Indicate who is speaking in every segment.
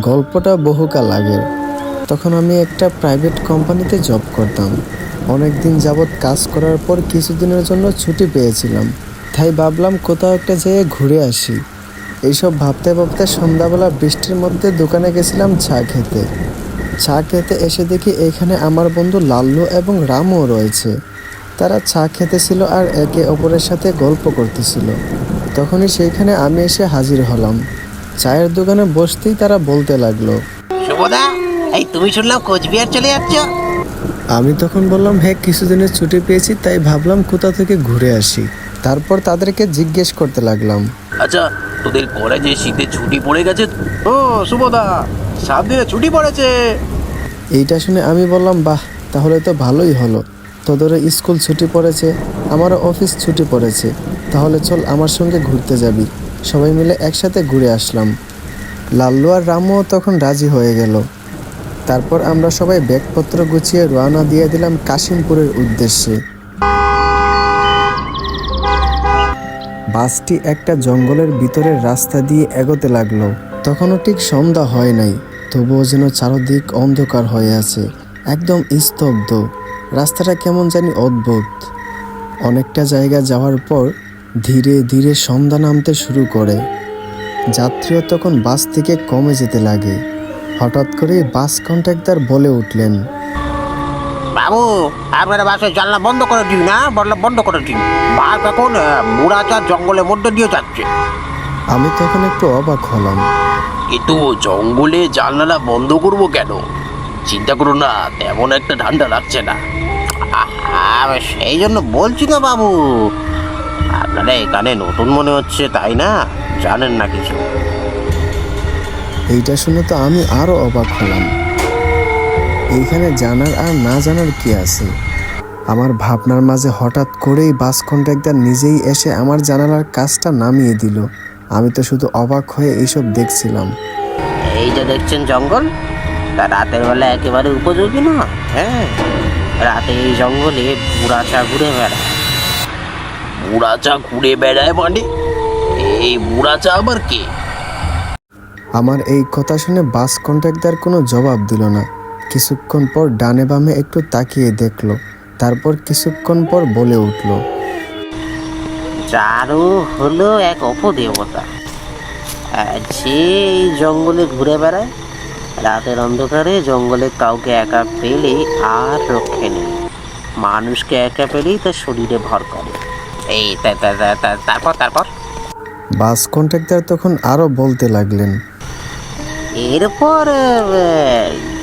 Speaker 1: গল্পটা বহুকাল আগের। তখন আমি একটা প্রাইভেট কোম্পানিতে জব করতাম। অনেক দিন যাবৎ কাজ করার পর কিছুদিনের জন্য ছুটি পেয়েছিলাম। তাই ভাবলাম কোথাও একটা যেয়ে ঘুরে আসি। এইসব ভাবতে ভাবতে সন্ধ্যাবেলা বৃষ্টির মধ্যে দোকানে গেছিলাম চা খেতে। চা খেতে এসে দেখি এখানে আমার বন্ধু লাল্লু এবং রামও রয়েছে। তারা চা খেতেছিল আর একে অপরের সাথে গল্প করতেছিল। তখনই সেইখানে আমি এসে হাজির হলাম। চায়ের দোকানে বসতেই তারা বলতে লাগল
Speaker 2: শুভদা এই তুমি শুনলাম কোচবিহার চলে যাচ্ছ?
Speaker 1: আমি তখন বললাম হ্যাঁ কিছুদিনের ছুটি পেয়েছি তাই ভাবলাম কোথা থেকে ঘুরে আসি। তারপর তাদেরকে জিজ্ঞেস করতে লাগলাম
Speaker 3: আচ্ছা তোদের কলেজে শীতে ছুটি পড়ে গেছে? ও শুভদা সাত দিনে ছুটি পড়েছে।
Speaker 1: এইটা শুনে আমি বললাম বাহ তাহলে তো ভালোই হলো। তোদেরও স্কুল ছুটি পড়েছে আমারও অফিস ছুটি পড়েছে। তাহলে চল আমার সঙ্গে ঘুরতে যাবি। সবাই মিলে একসাথে ঘুরে আসলাম। লাল্লু আর রামও তখন রাজি হয়ে গেল। তারপর আমরা সবাই ব্যাগপত্র গুছিয়ে রওনা দিয়ে দিলাম কাশিমপুরের উদ্দেশ্যে। বাসটি একটা জঙ্গলের ভিতরের রাস্তা দিয়ে এগোতে লাগল। তখনও ঠিক সন্ধ্যা হয় নাই, তবুও যেন চারদিক অন্ধকার হয়ে আছে, একদম স্তব্ধ। রাস্তাটা কেমন জানি অদ্ভুত। অনেকটা জায়গা যাওয়ার পর ধীরে ধীরে সন্ধ্যা নামতে শুরু করে। যাত্রীও তখন বাস থেকে কমে যেতে লাগে। হঠাৎ করে বাস কন্ট্রাক্টর বলে উঠলেন
Speaker 2: বাবু আপনারা বাসের জানলা বন্ধ করে দিন না বললাম বন্ধ করে দিন। বাস এখন মুড়াচার জঙ্গলের মধ্যে দিয়ে যাচ্ছে।
Speaker 1: আমি তখন একটু অবাক হলাম।
Speaker 3: কিন্তু জঙ্গলে জানলাটা বন্ধ করব কেন? চিন্তা করো না তেমন একটা ঠান্ডা লাগছে না।
Speaker 2: সেই জন্য বলছি না বাবু আপনারা এখানে নতুন মনে হচ্ছে তাই না জানেন না কিছু।
Speaker 1: এইটা শুনে তো আমি আরও অবাক হলাম। এইখানে জানার আর না জানার কি আছে? আমার ভাবনার মাঝে হঠাৎ করেই বাস কন্ট্রাক্টর নিজেই এসে আমার জানালার কাজটা নামিয়ে দিল। আমি তো শুধু অবাক হয়ে এইসব দেখছিলাম।
Speaker 2: এই যে দেখছেন জঙ্গল? তা রাতের বেলা একেবারে উপযোগী না হ্যাঁ? রাতে এই জঙ্গলে বুড়াচা ঘুরে বেড়ায়।
Speaker 3: বুড়া চা ঘুরে বেড়ায় মানে? এই বুড়া চা আবার কে?
Speaker 1: আমার এই কথা শুনে বাস কন্ট্রাক্টর কোনো জবাব দিল না। কিছুক্ষণ পর ডানে বামে একটু তাকিয়ে দেখল তারপর কিছুক্ষণ পর বলে উঠল
Speaker 2: চারু হলো এক অপদেবতা। যে এই জঙ্গলে ঘুরে বেড়ায় রাতের অন্ধকারে জঙ্গলে কাউকে একা পেলে আর রক্ষে নেই। মানুষকে একা পেলেই তার শরীরে ভর করে। এই তারপর তারপর?
Speaker 1: বাস কন্ট্রাক্টর তখন আরও বলতে লাগলেন।
Speaker 2: এরপর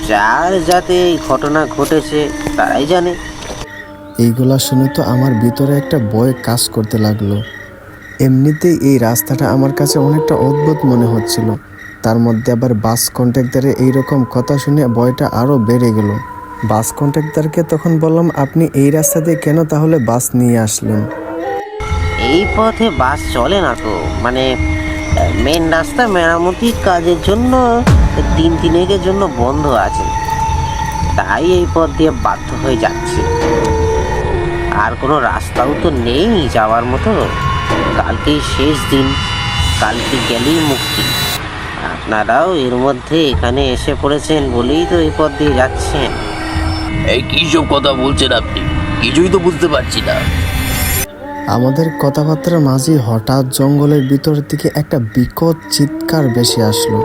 Speaker 2: যার যাতে এই ঘটনা ঘটেছে তারাই জানে।
Speaker 1: এইগুলা শুনে তো আমার ভিতরে একটা ভয় কাজ করতে লাগল। এমনিতেই এই রাস্তাটা আমার কাছে অনেকটা অদ্ভুত মনে হচ্ছিল। তার মধ্যে আবার বাস কন্ট্রাক্টরের এইরকম কথা শুনে ভয়টা আরও বেড়ে গেল। বাস কন্ট্রাক্টরকে তখন বললাম আপনি এই রাস্তা দিয়ে কেন তাহলে বাস নিয়ে আসলেন?
Speaker 2: এই পথে বাস চলে না তো। মানে মেন রাস্তা মেরামতি কাজের জন্য তিন তিনেকের জন্য বন্ধ আছে। তাই এই পথ দিয়ে বাধ্য হয়ে যাচ্ছে। আর কোনো রাস্তাও তো নেই যাওয়ার মতো। কালকেই শেষ দিন, কালকে গেলেই মুক্তি। আপনারাও এর মধ্যে এখানে এসে পড়েছেন বলেই তো এই পথ দিয়ে যাচ্ছেন।
Speaker 3: এই কি সব কথা বলছেন আপনি? কিছুই তো বুঝতে পারছি না।
Speaker 1: আমাদের কথাবার্তার মাঝে হঠাৎ জঙ্গলের ভিতর থেকে একটা বিকট চিৎকার বেশি আসলো।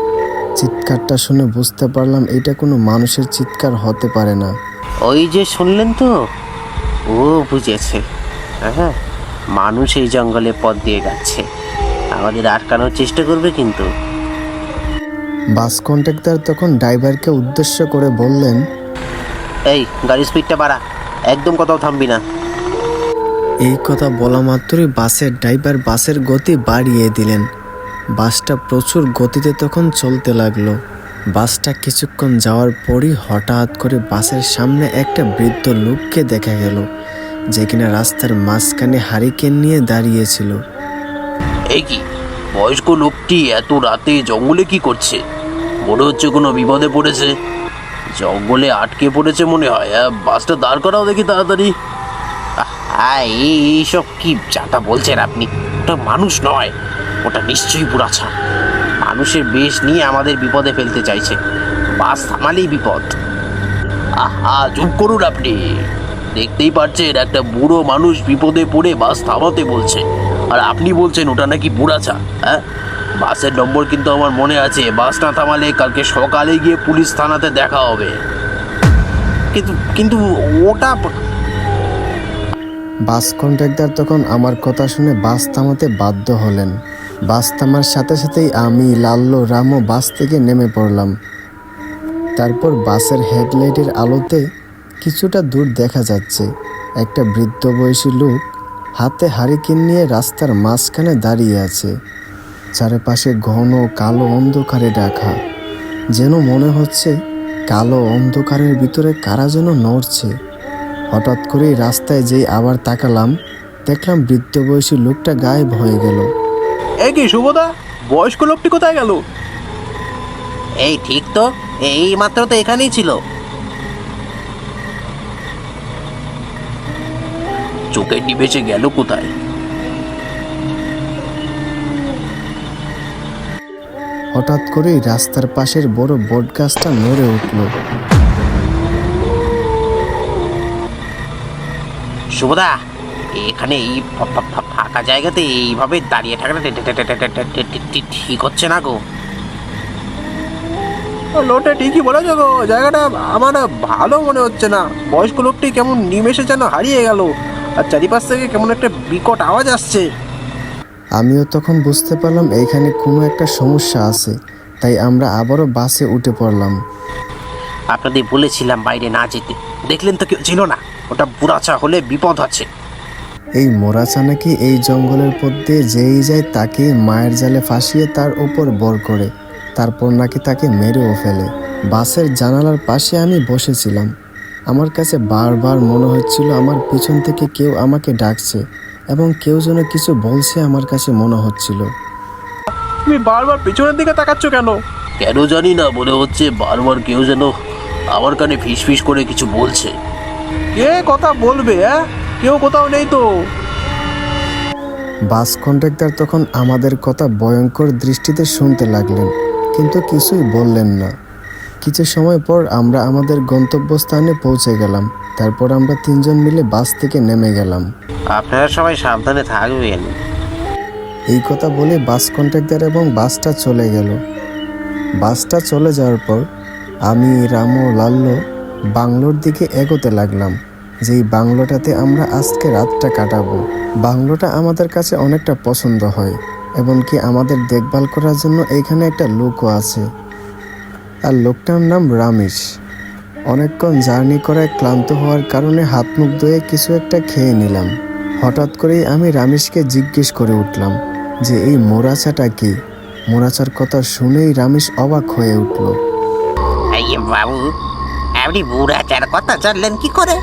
Speaker 1: চিৎকারটা শুনে বুঝতে পারলাম এটা কোনো মানুষের চিৎকার হতে পারে না।
Speaker 2: ওই যে শুনলেন তো? ও বুঝেছে। হ্যাঁ মানুষ এই জঙ্গলে পথ দিয়ে যাচ্ছে। আমাদের আটকানোর চেষ্টা করবে কিন্তু।
Speaker 1: বাস কন্ট্রাক্টর তখন ড্রাইভারকে উদ্দেশ্য করে বললেন
Speaker 2: এই গাড়ির স্পিডটা বাড়া। একদম কোথাও থামবি না।
Speaker 1: এই কথা বলা মাত্রই বাসের ড্রাইভার বাসের গতি বাড়িয়ে দিলেন। বাসটা প্রচুর গতিতে তখন চলতে লাগল। বাসটা কিছুক্ষণ যাওয়ার পরই হঠাৎ করে বাসের সামনে একটা বৃদ্ধ লোককে দেখা গেল যে কিনা রাস্তার মাঝখানে হারিকেন নিয়ে দাঁড়িয়েছিল।
Speaker 3: এই কি? বয়স্ক লোকটি এত রাতে জঙ্গলে কি করছে? মনে হচ্ছে কোনো বিপদে পড়েছে। জঙ্গলে আটকে পড়েছে মনে হয়। আহ, বাসটা দাঁড় করাও দেখি তাড়াতাড়ি।
Speaker 2: হ্যাঁ এইসব কি যাতা বলছেন আপনি? ওটা মানুষ নয়, ওটা নিশ্চয়ই বুড়াছা। মানুষের বেশ নিয়ে আমাদের বিপদে ফেলতে চাইছে। বাস থামালেই বিপদ।
Speaker 3: আহা, চুপ করুন আপনি। দেখতেই পাচ্ছেন, একটা বুড়ো মানুষ বিপদে পড়ে বাস থামাতে বলছে। আর আপনি বলছেন, ওটা নাকি বুড়াছা হ্যাঁ? বাসের নম্বর কিন্তু আমার মনে আছে। বাস না থামালে কালকে সকালে গিয়ে পুলিশ থানাতে দেখা হবে।
Speaker 2: কিন্তু কিন্তু ওটা
Speaker 1: বাস কন্ট্রাক্টর তখন আমার কথা শুনে বাস থামাতে বাধ্য হলেন। বাস থামার সাথে সাথেই আমি, লাল্লো, রামও বাস থেকে নেমে পড়লাম। তারপর বাসের হেডলাইটের আলোতে কিছুটা দূর দেখা যাচ্ছে। একটা বৃদ্ধ বয়সী লোক হাতে হারিকেন নিয়ে রাস্তার মাঝখানে দাঁড়িয়ে আছে। চারপাশে ঘন কালো অন্ধকারে ঢাকা। যেন মনে হচ্ছে কালো অন্ধকারের ভিতরে কারা যেন নড়ছে। হঠাৎ করেই রাস্তায় যেই আবার তাকালাম দেখলাম বৃদ্ধ বয়সী লোকটা গায়েব হয়ে গেল।
Speaker 3: এ কি শুভদা বয়স্ক লোকটি কোথায় গেল?
Speaker 2: এই ঠিক তো এই মাত্র তো এখানেই ছিল।
Speaker 3: চোখে নিবেশে গেল কোথায়?
Speaker 1: হঠাৎ করেই রাস্তার পাশের বড় বটগাছটা নড়ে উঠল।
Speaker 2: শুভদা এখানে এই ফাঁকা জায়গাতে এইভাবে দাঁড়িয়ে থাকলে ঠিক হচ্ছে না গো।
Speaker 3: লোকটা ঠিকই বলেছ গো জায়গাটা আমার ভালো মনে হচ্ছে না। বয়স্ক লোকটি কেমন নিমেষে যেন হারিয়ে গেল আর চারিপাশ থেকে কেমন একটা বিকট আওয়াজ আসছে।
Speaker 1: আমিও তখন বুঝতে পারলাম এখানে কোনো একটা সমস্যা আছে তাই আমরা আবারও বাসে উঠে পড়লাম।
Speaker 2: আপনাদের বলেছিলাম বাইরে না যেতে। দেখলেন তো কেউ ছিল না? ওটা বুড়াচা হলে বিপদ আছে।
Speaker 1: এই মোরাচা নাকি এই জঙ্গলের পথ দিয়ে যেই যায় তাকে মায়ের জালে ফাঁসিয়ে তার ওপর বর করে। তারপর নাকি তাকে মেরেও ফেলে। বাসের জানালার পাশে আমি বসেছিলাম। আমার কাছে বারবার মনে হচ্ছিল আমার পিছন থেকে কেউ আমাকে ডাকছে এবং কেউ যেন কিছু বলছে আমার কাছে মনে হচ্ছিল।
Speaker 3: তুমি বারবার পেছনের দিকে তাকাচ্ছ কেন? কেন জানি না মনে হচ্ছে বারবার কেউ যেন আমার কানে ফিস ফিস করে কিছু বলছে। কে কথা বলবে হ্যাঁ কেউ কোথাও নেই তো।
Speaker 1: বাস কন্ট্রাক্টর তখন আমাদের কথা ভয়ঙ্কর দৃষ্টিতে শুনতে লাগলেন কিন্তু কিছুই বললেন না। কিছু সময় পর আমরা আমাদের গন্তব্যস্থানে পৌঁছে গেলাম তারপর আমরা তিনজন মিলে বাস থেকে নেমে গেলাম।
Speaker 2: আপনারা সবাই সাবধানে থাকবেন।
Speaker 1: এই কথা বলে বাস কন্ট্রাক্টর এবং বাসটা চলে গেল। বাসটা চলে যাওয়ার পর আমি রামু লাল্লো বাংলোর দিকে এগোতে লাগলাম। যেই বাংলোটাতে আমরা আজকে রাতটা কাটাবো। বাংলোটা আমাদের কাছে অনেকটা পছন্দ হয়, এমনকি আমাদের দেখভাল করার জন্য এখানে একটা লোকও আছে। আর লোকটার নাম রামেশ। অনেকক্ষণ জার্নি করায় ক্লান্ত হওয়ার কারণে হাত মুখ ধুয়ে কিছু একটা খেয়ে নিলাম। হঠাৎ করেই আমি রামেশকে জিজ্ঞেস করে উঠলাম যে, এই মোরাচাটা কি? মোরাচার কথা শুনেই রামেশ অবাক হয়ে উঠল।
Speaker 2: বাবু, আপনি বুড়াচার কথা জানলেন কি করে?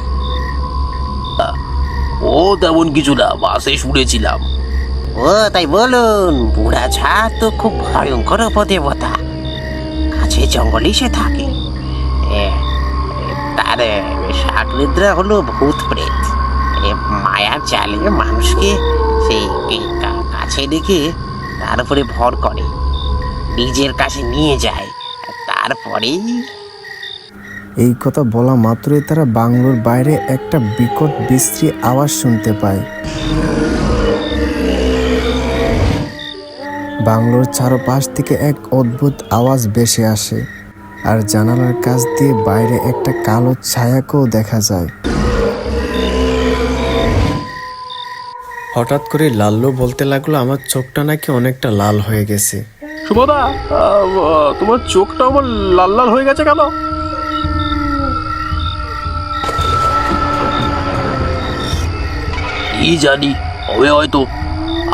Speaker 3: ও তেমন কিছু না বাসে শুনেছিলাম।
Speaker 2: ও তাই বলুন বুড়াচা তো খুব ভয়ঙ্কর উপদেবতা। কাছে জঙ্গলেই সে থাকে। এ, তার এ, হলো ভূত প্রেত। এ, মায়া চালে মানুষকে সেই কাছে ডেকে তার উপরে ভর করে। নিজের কাছে নিয়ে যায়। তারপরেই
Speaker 1: এই কথা বলা মাত্রই তারা বাংলোর বাইরে একটা বিকট বিশ্রী আওয়াজ শুনতে পায়। বাংলোর চারপাশ থেকে এক অদ্ভুত আওয়াজ ভেসে আসে আর জানালার কাছ দিয়ে বাইরে একটা কালো ছায়াকেও দেখা যায়। হঠাৎ করে লাল্লু বলতে লাগল আমার চোখটা নাকি অনেকটা লাল হয়ে গেছে।
Speaker 3: শুভদা তোমার চোখটা আমার লাল লাল হয়ে গেছে কেন? কি জানি হবে হয়তো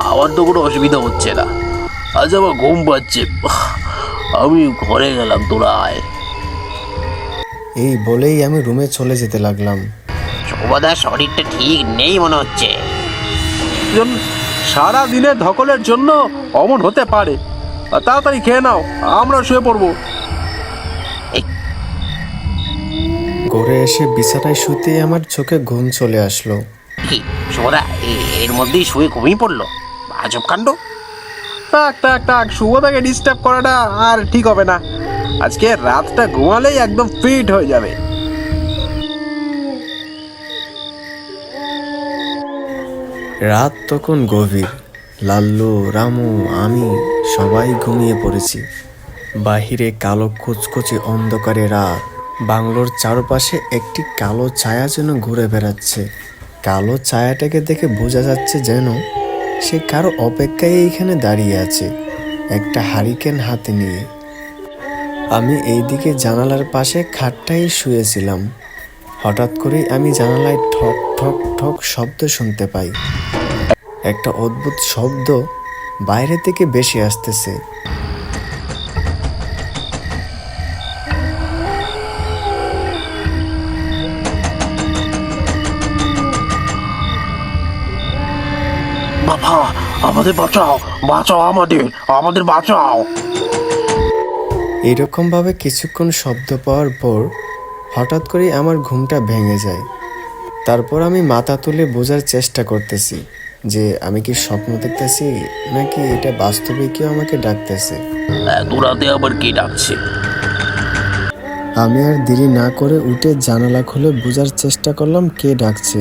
Speaker 3: আমার তো কোনো অসুবিধা হচ্ছে না। আজ আমার ঘুম পাচ্ছে। আমি ঘরে গেলাম তোরা আয়
Speaker 1: এই বলেই আমি রুমে চলে যেতে লাগলাম।
Speaker 2: শুভদার শরীরটা ঠিক নেই মনে হচ্ছে।
Speaker 3: সারা দিনের ধকলের জন্য অমন হতে পারে। আর তাড়াতাড়ি খেয়ে নাও আমরা শুয়ে পড়ব।
Speaker 1: ঘরে এসে বিছানায় শুতেই আমার চোখে ঘুম চলে আসলো।
Speaker 2: শুভদা এর মধ্যেই শুয়ে ঘুমিয়ে পড়ল। আজব কাণ্ড।
Speaker 4: থাক থাক থাক শুভদাকে ডিস্টার্ব করাটা আর ঠিক হবে না। আজকে রাতটা ঘুমালেই একদম ফিট হয়ে যাবে।
Speaker 1: রাত তখন গভীর। লাল্লু রামু আমি সবাই ঘুমিয়ে পড়েছি। বাহিরে কালো কুচকুচি অন্ধকারে রাত। বাংলোর চারপাশে একটি কালো ছায়া যেন ঘুরে বেড়াচ্ছে। কালো ছায়াটাকে দেখে বোঝা যাচ্ছে যেন সে কারও অপেক্ষায় এইখানে দাঁড়িয়ে আছে, একটা হারিকেন হাতে নিয়ে। আমি এইদিকে জানালার পাশে খাটটাই শুয়েছিলাম। হঠাৎ করেই আমি জানালায় ঠক ঠক ঠক শব্দ শুনতে পাই। একটা অদ্ভুত শব্দ বাইরে থেকে বেশি আসতেছে।
Speaker 3: আমাদের বাঁচাও বাঁচাও আমাদের আমাদের বাঁচাও।
Speaker 1: এরকম ভাবে কিছুক্ষণ শব্দ পাওয়ার পর হঠাৎ করেই আমার ঘুমটা ভেঙে যায়। তারপর আমি মাথা তুলে বোঝার চেষ্টা করতেছি যে আমি কি স্বপ্ন দেখতেছি নাকি এটা বাস্তবে কেউ আমাকে ডাকতেছে।
Speaker 3: রাতে আবার কে ডাকছে?
Speaker 1: আমি আর দেরি না করে উঠে জানালা খুলে বোঝার চেষ্টা করলাম কে ডাকছে।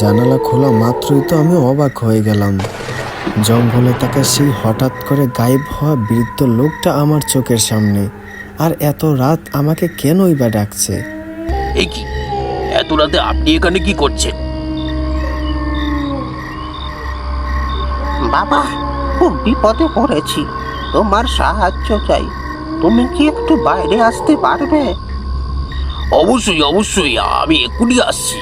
Speaker 1: জানালা খোলা মাত্রই তো আমি অবাক হয়ে গেলাম। জঙ্গলে তাকে সেই হঠাৎ করে গায়েব হওয়া বৃদ্ধ লোকটা আমার চোখের সামনে। আর এত রাত আমাকে কেনই বা ডাকছে?
Speaker 3: এ কি? এত রাতে আপনি এখানে কি করছেন?
Speaker 2: বাবা খুব বিপদে পড়েছি। তোমার সাহায্য চাই। তুমি কি একটু বাইরে আসতে পারবে?
Speaker 3: অবশ্যই অবশ্যই আমি এক্ষুনি আসছি।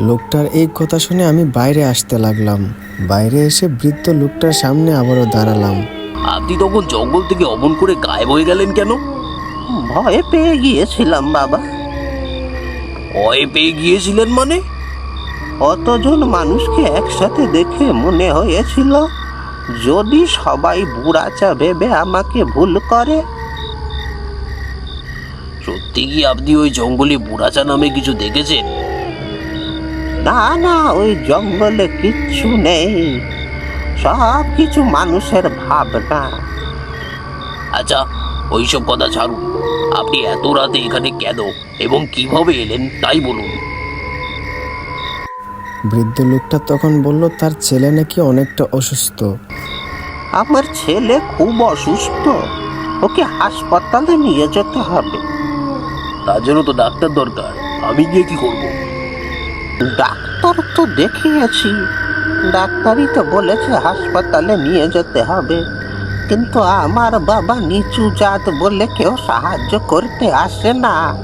Speaker 1: লোকটার এই কথা শুনে আমি বাইরে আসতে লাগলাম। বাইরে এসে বৃদ্ধ লোকটার সামনে আবারও দাঁড়ালাম।
Speaker 3: আপনি তখন জঙ্গল থেকে অমন করে গায়েব হয়ে গেলেন কেন?
Speaker 2: ভয়ে পেয়ে গিয়েছিলাম, বাবা।
Speaker 3: ভয় পেয়ে গিয়েছিলেন মানে?
Speaker 2: অতজন মানুষকে একসাথে দেখে মনে হয়েছিল, যদি সবাই বুড়াচা ভেবে আমাকে ভুল করে?
Speaker 3: সত্যি কি আপনি ওই জঙ্গলে বুড়াচা নামে কিছু দেখেছেন?
Speaker 2: না না ওই জঙ্গলে কিচ্ছু নেই। সব কিছু মানুষের ভাবনা।
Speaker 3: আচ্ছা ওইসব কথা ছাড়ুন। আপনি এত রাতে এখানে কেন এবং কীভাবে এলেন তাই বলুন।
Speaker 1: বৃদ্ধ লোকটা তখন বলল তার ছেলে নাকি অনেকটা অসুস্থ।
Speaker 2: আমার ছেলে খুব অসুস্থ। ওকে হাসপাতালে নিয়ে যেতে হবে।
Speaker 3: তার জন্য তো ডাক্তার দরকার। আমি গিয়ে কি করব?
Speaker 2: ডাক্তার তো দেখিয়েছি। ডাক্তারই তো বলেছে হাসপাতালে নিয়ে যেতে হবে। কিন্তু আমার বাবা নিচু জাত বলে কেউ সাহায্য করতে আসে না।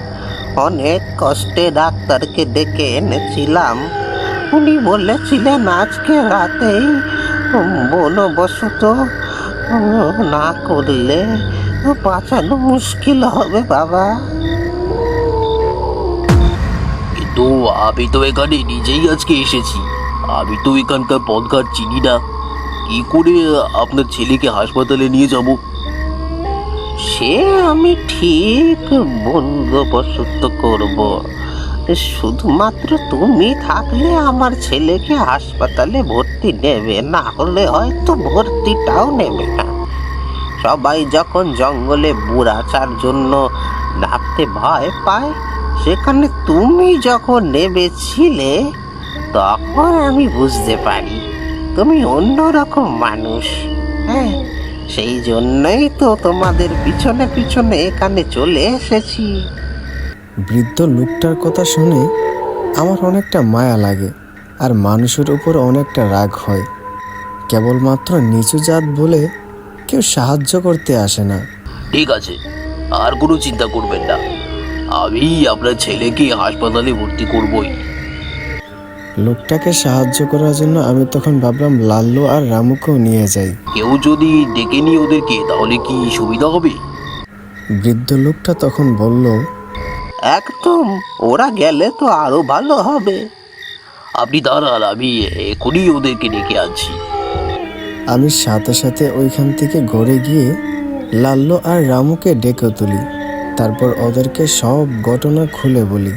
Speaker 2: অনেক কষ্টে ডাক্তারকে ডেকে এনেছিলাম। উনি বলেছিলেন, আজকে রাতেই বনবশত না করলে বাঁচানো মুশকিল হবে বাবা।
Speaker 3: কিন্তু আমি তো এখানে নিজেই আজকে এসেছি। আমি তো এখানকার পথঘাট চিনি না। কি করে আপনার ছেলেকে হাসপাতালে নিয়ে যাব?
Speaker 2: সে আমি ঠিক বন্দোবস্ত করব। শুধুমাত্র তুমি থাকলে আমার ছেলেকে হাসপাতালে ভর্তি নেবে, না হলে হয়তো ভর্তিটাও নেবে না। সবাই যখন জঙ্গলে বুড়াচার জন্য নামতে ভয় পায় সেখানে তুমি যখন নেবেছিলে তখন আমি বুঝতে পারি তুমি অন্যরকম মানুষ। হ্যাঁ সেই জন্যই তো তোমাদের পিছনে পিছনে এখানে চলে এসেছি।
Speaker 1: বৃদ্ধ লোকটার কথা শুনে আমার অনেকটা মায়া লাগে আর মানুষের উপর অনেকটা রাগ হয়। কেবলমাত্র নিচু জাত বলে কেউ সাহায্য করতে আসে না।
Speaker 3: ঠিক আছে আর কোনো চিন্তা করবেন না। আমি আপনার ছেলেকে হাসপাতালে ভর্তি করবই।
Speaker 1: লোকটাকে সাহায্য করার জন্য আমি তখন ভাবলাম লাল্লু আর রামুকেও নিয়ে যাই।
Speaker 3: কেউ যদি ডেকে নিয়ে ওদেরকে তাহলে কি সুবিধা হবে?
Speaker 1: বৃদ্ধ লোকটা তখন বলল
Speaker 2: একদম ওরা গেলে তো আরও ভালো হবে।
Speaker 3: আপনি দাঁড়ান আমি এখনই ওদেরকে ডেকে আনছি।
Speaker 1: আমি সাথে সাথে ওইখান থেকে ঘরে গিয়ে লাল্লু আর রামুকে ডেকে তুলি। তারপর ওদেরকে সব ঘটনা খুলে বলি।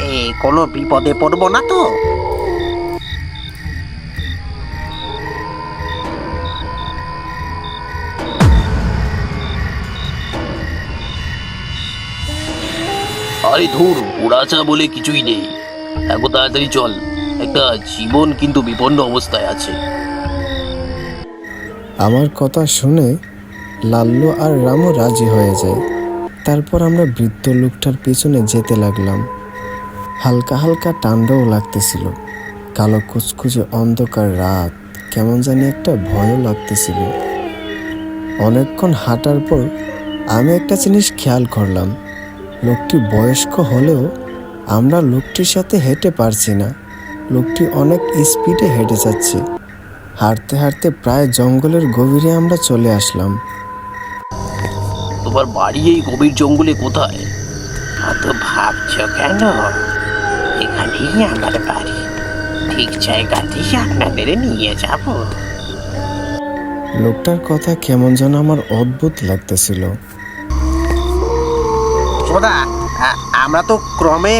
Speaker 2: এই কোনো বিপদে পড়ব না তো?
Speaker 3: আরে ধুর উড়াচা বলে কিছুই নেই। হ্যাঁ এত তাড়াতাড়ি চল। একটা জীবন কিন্তু বিপন্ন অবস্থায় আছে।
Speaker 1: আমার কথা শুনে লাল্লু আর রামও রাজি হয়ে যায়। তারপর আমরা বৃদ্ধ লোকটার পিছনে যেতে লাগলাম। হালকা হালকা ঠান্ডাও লাগতেছিল। কালো কুচকুচে অন্ধকার রাত, কেমন জানি একটা ভয়ও লাগতেছিল। অনেকক্ষণ হাঁটার পর আমি একটা জিনিস খেয়াল করলাম। লোকটি বয়স্ক হলেও আমরা লোকটির সাথে হেঁটে পারছি না। লোকটি অনেক স্পিডে হেঁটে যাচ্ছে। হাঁটতে হাঁটতে প্রায় জঙ্গলের গভীরে আমরা চলে আসলাম।
Speaker 3: তোমার বাড়ি এই গভীর জঙ্গলে কোথায়?
Speaker 2: অত ভাবছ কেন? এখানেই আমার বাড়ি। ঠিক জায়গাতেই আপনাদের নিয়ে যাব।
Speaker 1: লোকটার কথা কেমন যেন আমার অদ্ভুত লাগতেছিল।
Speaker 4: সোদা আমরা তো ক্রমে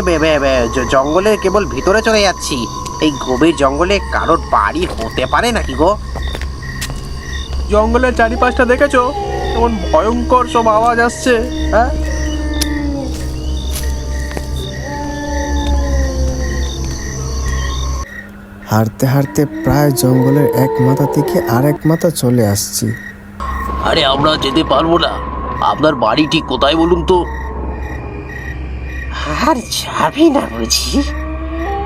Speaker 4: জঙ্গলের কেবল ভিতরে চলে যাচ্ছি। এই গভীর জঙ্গলে কারোর বাড়ি হতে পারে নাকি গো? জঙ্গলের চারিপাশটা দেখেছ? এমন ভয়ঙ্কর সব আওয়াজ আসছে হ্যাঁ?
Speaker 1: হাঁটতে হাঁটতে প্রায় জঙ্গলের এক মাথা থেকে আরেক মাথা চলে আসছি।
Speaker 3: আরে আমরা যেতে পারব না। আপনার বাড়ি ঠিক কোথায় বলুন তো?
Speaker 2: আর যাবি না বুঝি?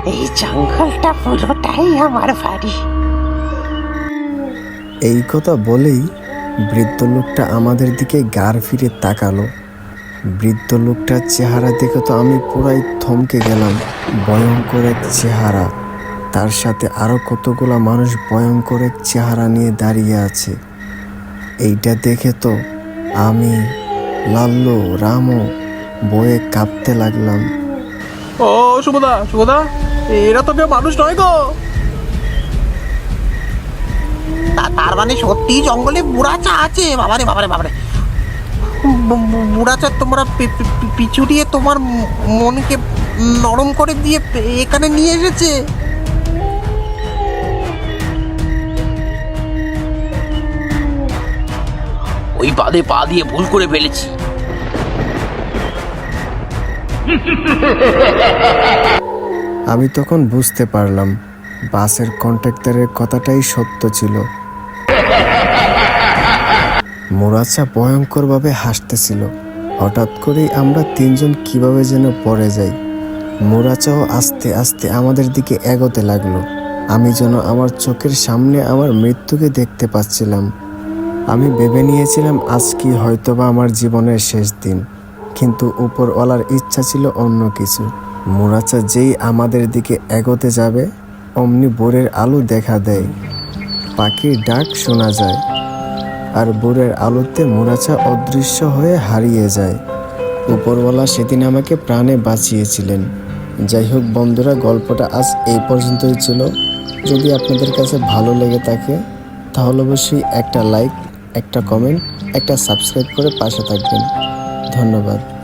Speaker 2: এই জঙ্গলটা পুরোটাই আমার বাড়ি।
Speaker 1: এই কথা বলেই বৃদ্ধ লোকটা আমাদের দিকে গার ফিরে তাকালো। বৃদ্ধ লোকটার চেহারা দেখে তো আমি পুরাই থমকে গেলাম, ভয়ঙ্কর এক চেহারা। তার সাথে আরও কতগুলা মানুষ ভয়ঙ্কর এক চেহারা নিয়ে দাঁড়িয়ে আছে। এইটা দেখে তো আমি লাল্লু রামও বয়ে কাঁপতে লাগলাম।
Speaker 4: ও শুভদা শুভদা এরা তো মানুষ নয় গো। তার মানে সত্যি জঙ্গলে বুড়াচা আছে। বাবারে বাবারে বাবারে। বুড়াচা তোমরা পি- পি- পি- পিছু দিয়ে তোমার মনকে নরম করে দিয়ে এখানে নিয়ে এসেছে।
Speaker 3: ওই বাদে পা দিয়ে ভুল করে ফেলেছি।
Speaker 1: আমি তখন বুঝতে পারলাম বাসের কন্ট্রাক্টরের কথাটাই সত্য ছিল। মোরাচা ভয়ঙ্করভাবে হাসতেছিল। হঠাৎ করেই আমরা তিনজন কীভাবে যেন পড়ে যাই। মোরাচাও আস্তে আস্তে আমাদের দিকে এগোতে লাগল। আমি যেন আমার চোখের সামনে আমার মৃত্যুকে দেখতে পাচ্ছিলাম। আমি ভেবে নিয়েছিলাম আজকে হয়তোবা আমার জীবনের শেষ দিন, কিন্তু উপরওয়ালার ইচ্ছা ছিল অন্য কিছু। মুরাচা যেই আমাদের দিকে এগোতে যাবে, অমনি বোরের আলো দেখা দেয়। পাখির ডাক শোনা যায়। আর বোরের আলোতে মোরাছা অদৃশ্য হয়ে হারিয়ে যায়। উপরওয়ালা সেদিন আমাকে প্রাণে বাঁচিয়েছিলেন। যাই হোক বন্ধুরা, গল্পটা আজ এই পর্যন্তই ছিল। যদি আপনাদের কাছে ভালো লেগে থাকে, তাহলে অবশ্যই একটা লাইক, একটা কমেন্ট, একটা সাবস্ক্রাইব করে পাশে থাকবেন। ধন্যবাদ।